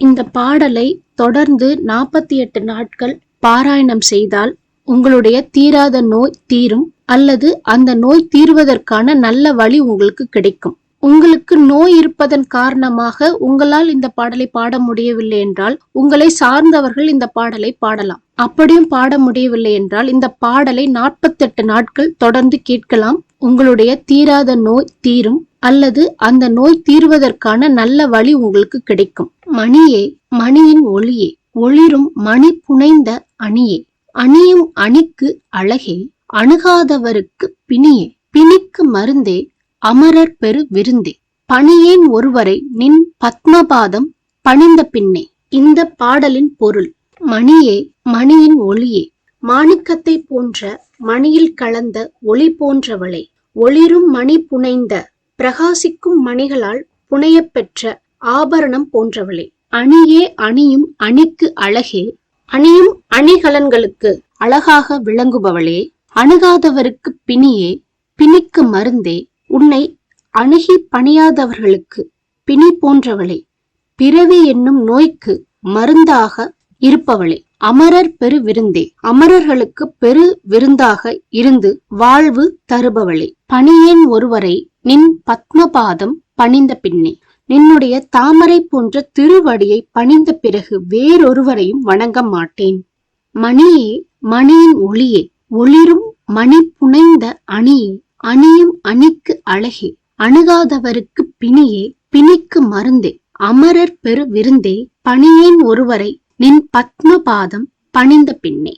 இந்த பாடலை தொடர்ந்து நாற்பத்தி எட்டு நாட்கள் பாராயணம் செய்தால் உங்களுடைய தீராத நோய் தீரும் அல்லது அந்த நோய் தீர்வதற்கான நல்ல வழி உங்களுக்கு கிடைக்கும். உங்களுக்கு நோய் இருப்பதன் காரணமாக உங்களால் இந்த பாடலை பாட முடியவில்லை என்றால் உங்களை சார்ந்தவர்கள் இந்த பாடலை பாடலாம். அப்படியும் பாட முடியவில்லை என்றால் இந்த பாடலை நாற்பத்தெட்டு நாட்கள் தொடர்ந்து கேட்கலாம். உங்களுடைய தீராத நோய் தீரும் அல்லது அந்த நோய் தீர்வதற்கான நல்ல வழி உங்களுக்கு கிடைக்கும். மணியே மணியின் ஒளியே ஒளிரும் மணி புனைந்த அணியே. அணியும் அணிக்கு அழகே அணுகாதவருக்கு பிணியே. பிணிக்கு மருந்தே அமரர் பெரு விருந்தே. பணியேன் ஒருவரை நின் பத்மபாதம் பணிந்த பின்னே. இந்த பாடலின் பொருள் மணியே மணியின் ஒளியே. மாணிக்கத்தை போன்ற மணியில் கலந்த ஒளி போன்றவளே. ஒளிரும் மணி புனைந்த பிரகாசிக்கும் மணிகளால் புனையப்பெற்ற ஆபரணம் போன்றவளே. அணியே அணியும் அணிக்கு அழகே. அணியும் அணிகலன்களுக்கு அழகாக விளங்குபவளே. அணுகாதவருக்கு பிணியே. பிணிக்கு மருந்தே. உன்னை அணுகி பணியாதவர்களுக்கு பிணி போன்றவளே. பிறவி என்னும் நோய்க்கு மருந்தாக இருப்பவளே. அமரர் பெரு விருந்தே. அமரர்களுக்கு பெரு விருந்தாக இருந்து வாழ்வு தருபவளே. பணியேன் ஒருவரை நின் பத்மபாதம் பணிந்த பின்னே. நின்னுடைய தாமரை போன்ற திருவடியை பணிந்த பிறகு வேறொருவரையும் வணங்க மாட்டேன். மணியே மணியின் ஒளியே ஒளிரும் மணி புனைந்த அணியே அணியும் அணிக்கு அழகே அணுகாதவருக்கு பிணியே பிணிக்கு மருந்தே அமரர் பெரு விருந்தே பணியேன் ஒருவரை நின் பத்மபாதம் பணிந்த பின்னே.